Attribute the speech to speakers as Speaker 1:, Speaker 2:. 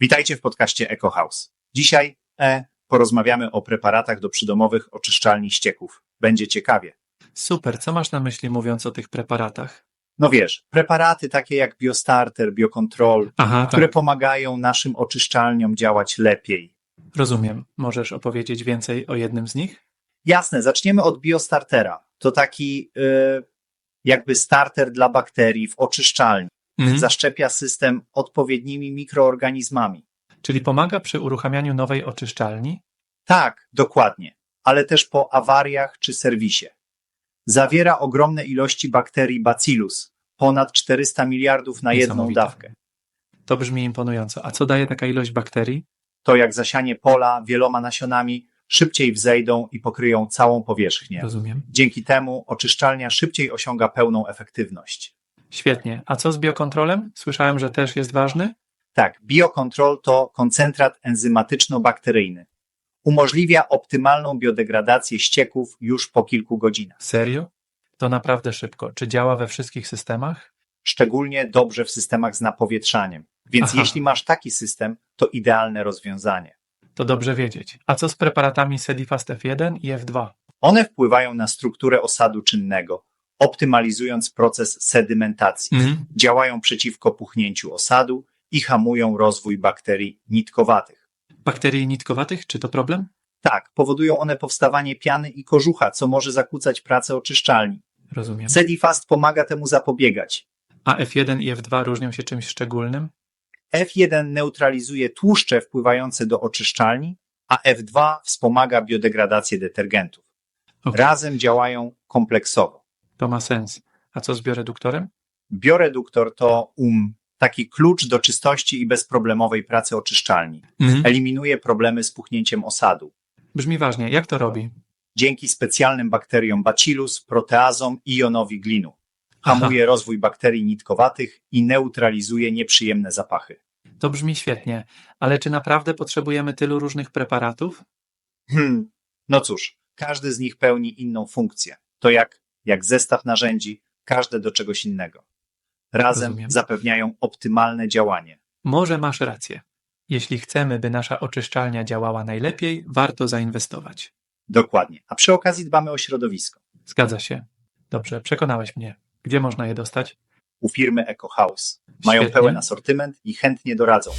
Speaker 1: Witajcie w podcaście Eco House. Dzisiaj e, porozmawiamy o preparatach do przydomowych oczyszczalni ścieków. Będzie ciekawie.
Speaker 2: Super, co masz na myśli mówiąc o tych preparatach?
Speaker 1: No wiesz, preparaty takie jak Biostarter, Biocontrol,
Speaker 2: Aha,
Speaker 1: które
Speaker 2: tak.
Speaker 1: pomagają naszym oczyszczalniom działać lepiej.
Speaker 2: Rozumiem. Możesz opowiedzieć więcej o jednym z nich?
Speaker 1: Jasne, zaczniemy od Biostartera. To taki y, jakby starter dla bakterii w oczyszczalni.
Speaker 2: Mhm.
Speaker 1: Zaszczepia system odpowiednimi mikroorganizmami.
Speaker 2: Czyli pomaga przy uruchamianiu nowej oczyszczalni?
Speaker 1: Tak, dokładnie, ale też po awariach czy serwisie. Zawiera ogromne ilości bakterii Bacillus, ponad 400 miliardów na jedną dawkę.
Speaker 2: To brzmi imponująco. A co daje taka ilość bakterii?
Speaker 1: To jak zasianie pola wieloma nasionami, szybciej wzejdą i pokryją całą powierzchnię.
Speaker 2: Rozumiem.
Speaker 1: Dzięki temu oczyszczalnia szybciej osiąga pełną efektywność.
Speaker 2: Świetnie. A co z biokontrolem? Słyszałem, że też jest ważny?
Speaker 1: Tak, biokontrol to koncentrat enzymatyczno-bakteryjny. Umożliwia optymalną biodegradację ścieków już po kilku godzinach.
Speaker 2: Serio? To naprawdę szybko. Czy działa we wszystkich systemach?
Speaker 1: szczególnie dobrze w systemach z napowietrzaniem. Więc
Speaker 2: Aha.
Speaker 1: jeśli masz taki system, to idealne rozwiązanie.
Speaker 2: To dobrze wiedzieć. A co z preparatami Sedifast F1 i F2?
Speaker 1: One wpływają na strukturę osadu czynnego, optymalizując proces sedymentacji.
Speaker 2: Mhm.
Speaker 1: Działają przeciwko puchnięciu osadu i hamują rozwój bakterii nitkowatych.
Speaker 2: Bakterii nitkowatych? Czy to problem?
Speaker 1: Tak, powodują one powstawanie piany i kożucha, co może zakłócać pracę oczyszczalni.
Speaker 2: Rozumiem.
Speaker 1: Sedifast pomaga temu zapobiegać.
Speaker 2: A F1 i F2 różnią się czymś szczególnym?
Speaker 1: F1 neutralizuje tłuszcze wpływające do oczyszczalni, a F2 wspomaga biodegradację detergentów.
Speaker 2: Okej.
Speaker 1: Razem działają kompleksowo.
Speaker 2: To ma sens. A co z bioreduktorem?
Speaker 1: Bioreduktor to um, taki klucz do czystości i bezproblemowej pracy oczyszczalni. Eliminuje problemy z puchnięciem osadu.
Speaker 2: Brzmi ważnie. Jak to robi?
Speaker 1: Dzięki specjalnym bakteriom Bacillus, proteazom i jonowi glinu. Hamuje rozwój bakterii nitkowatych i neutralizuje nieprzyjemne zapachy.
Speaker 2: To brzmi świetnie, ale czy naprawdę potrzebujemy tylu różnych preparatów?
Speaker 1: Hmm, no cóż, każdy z nich pełni inną funkcję. To jak, jak zestaw narzędzi, każde do czegoś innego. Razem
Speaker 2: Rozumiem.
Speaker 1: zapewniają optymalne działanie.
Speaker 2: Może masz rację. Jeśli chcemy, by nasza oczyszczalnia działała najlepiej, warto zainwestować.
Speaker 1: Dokładnie. A przy okazji dbamy o środowisko.
Speaker 2: Zgadza się. Dobrze, przekonałeś mnie. Gdzie można je dostać?
Speaker 1: U firmy Eco House. Mają
Speaker 2: Świetnie.
Speaker 1: pełen asortyment i chętnie doradzą.